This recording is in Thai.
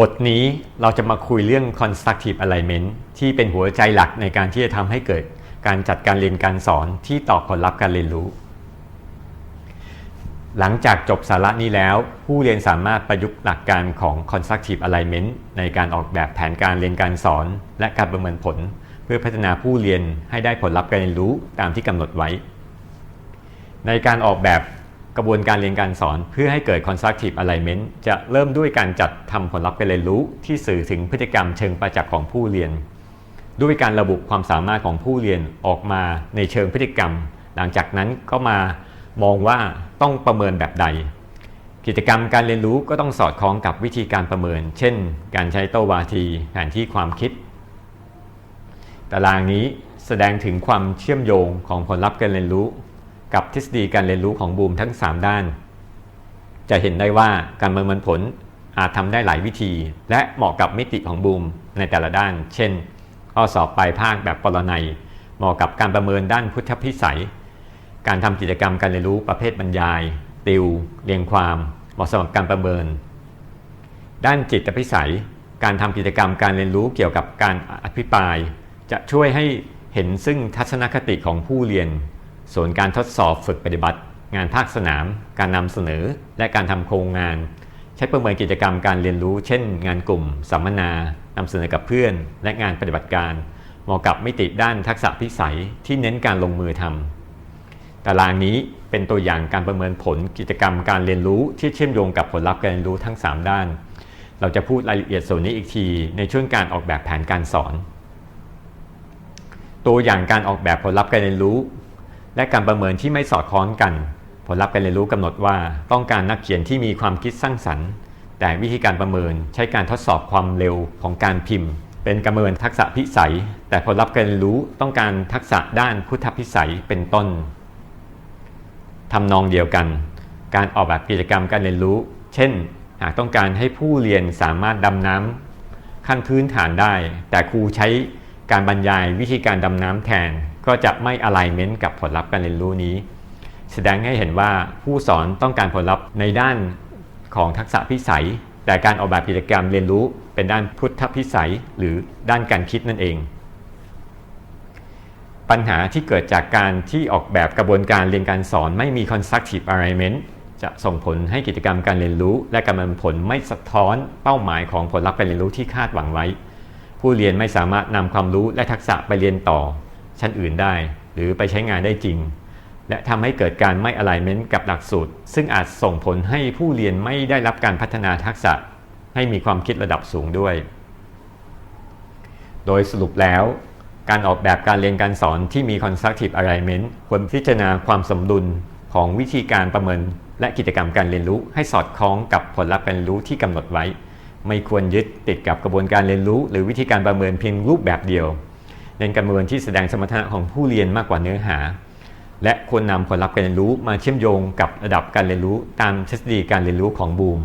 บทนี้เราจะมาคุยเรื่อง constructive alignment ที่เป็นหัวใจหลักในการที่จะทำให้เกิดการจัดการเรียนการสอนที่ตอบผลลัพธ์การเรียนรู้ หลังจากจบสาระนี้แล้ว ผู้เรียนสามารถประยุกต์หลักการของ constructive alignment ในการออกแบบแผนการเรียนการสอน และการประเมินผล เพื่อพัฒนาผู้เรียนให้ได้ผลลัพธ์การเรียนรู้ตามที่กำหนดไว้ ในการออกแบบ กระบวนการเรียนการสอนเพื่อให้เกิด constructive alignment จะเริ่มด้วยการจัดทำผลลัพธ์การเรียนรู้ที่สื่อถึงพฤติกรรมเชิงประจักษ์ของผู้เรียน ด้วยการระบุความสามารถของผู้เรียนออกมาในเชิงพฤติกรรม หลังจากนั้นก็มามองว่าต้องประเมินแบบใด กิจกรรมการเรียนรู้ก็ต้องสอดคล้องกับวิธีการประเมิน เช่น การใช้โตวาทีแผนที่ความคิด ตารางนี้แสดงถึงความเชื่อมโยงของผลลัพธ์การเรียนรู้ กับทฤษฎีการเรียนรู้ของบูมทั้ง 3 ด้าน จะเห็นได้ว่าการประเมินผลอาจทำได้หลายวิธี และเหมาะกับมิติของบูมในแต่ละด้าน เช่น ข้อสอบปลายภาคแบบปรนัย เหมาะกับการประเมินด้านพุทธพิสัย การทำกิจกรรมการเรียนรู้ประเภทบรรยาย ติว เรียงความ เหมาะสำหรับการประเมิน ด้านจิตพิสัย การทำกิจกรรมการเรียนรู้เกี่ยวกับการอภิปราย จะช่วยให้เห็นซึ่งทัศนคติของผู้เรียน ส่วนการทดสอบฝึกปฏิบัติ งานภาคสนาม การนำเสนอ และการทำโครงงาน ใช้ประเมินกิจกรรมการเรียนรู้ เช่น งานกลุ่ม สัมมนานำเสนอกับเพื่อน และงานปฏิบัติการเหมาะกับมิติด้านทักษะพิสัยที่เน้นการลงมือทำตารางนี้เป็นตัวอย่างการประเมินผลกิจกรรมการเรียนรู้ที่เชื่อมโยงกับผลลัพธ์การเรียนรู้ทั้ง 3 ด้าน เราจะพูดรายละเอียดส่วนนี้อีกที ในช่วงการออกแบบแผนการสอน ตัวอย่างการออกแบบผลลัพธ์การเรียนรู้ และการประเมินที่ไม่สอดคล้องกัน ผลลัพธ์การเรียนรู้กำหนดว่าต้องการนักเขียนที่มีความคิดสร้างสรรค์ แต่วิธีการประเมินใช้การทดสอบความเร็วของการพิมพ์ เป็นการประเมินทักษะพิสัย แต่ผลลัพธ์การเรียนรู้ต้องการทักษะด้านพุทธพิสัยเป็นต้นทำนองเดียวกัน การออกแบบกิจกรรมการเรียนรู้ เช่น หากต้องการให้ผู้เรียนสามารถดำน้ำขั้นพื้นฐานได้ แต่ครูใช้การบรรยายวิธีการดำน้ำแทน ก็จะไม่ alignment กับผลลัพธ์การเรียนรู้นี้ แสดงให้เห็นว่าผู้สอนต้องการผลลัพธ์ในด้านของทักษะพิสัย แต่การออกแบบกิจกรรมเรียนรู้เป็นด้านพุทธพิสัยหรือด้านการคิดนั่นเอง ปัญหาที่เกิดจากการที่ออกแบบกระบวนการเรียนการสอนไม่มี constructive alignment จะส่งผลให้กิจกรรมการเรียนรู้ และการประเมินผลไม่สะท้อนเป้าหมายของผลลัพธ์การเรียนรู้ที่คาดหวังไว้ ผู้เรียนไม่สามารถนำความรู้และทักษะไปเรียนต่อ ชั้นอื่นได้ หรือไปใช้งานได้จริง และทำให้เกิดการไม่ alignment กับหลักสูตร ซึ่งอาจส่งผลให้ผู้เรียนไม่ได้รับการพัฒนาทักษะ ให้มีความคิดระดับสูงด้วย โดยสรุปแล้ว การออกแบบการเรียนการสอนที่มี constructive alignment ควรพิจารณาความสมดุลของวิธีการประเมิน และกิจกรรมการเรียนรู้ให้สอดคล้องกับผลลัพธ์การเรียนรู้ที่กำหนดไว้ ไม่ควรยึดติดกับกระบวนการเรียนรู้ หรือวิธีการประเมินเพียงรูปแบบเดียว เน้นการประเมินที่แสดงสมรรถนะของผู้เรียนมากกว่าเนื้อหา และควรนำผลลัพธ์การเรียนรู้มาเชื่อมโยงกับระดับการเรียนรู้ตามทฤษฎีการเรียนรู้ของบูม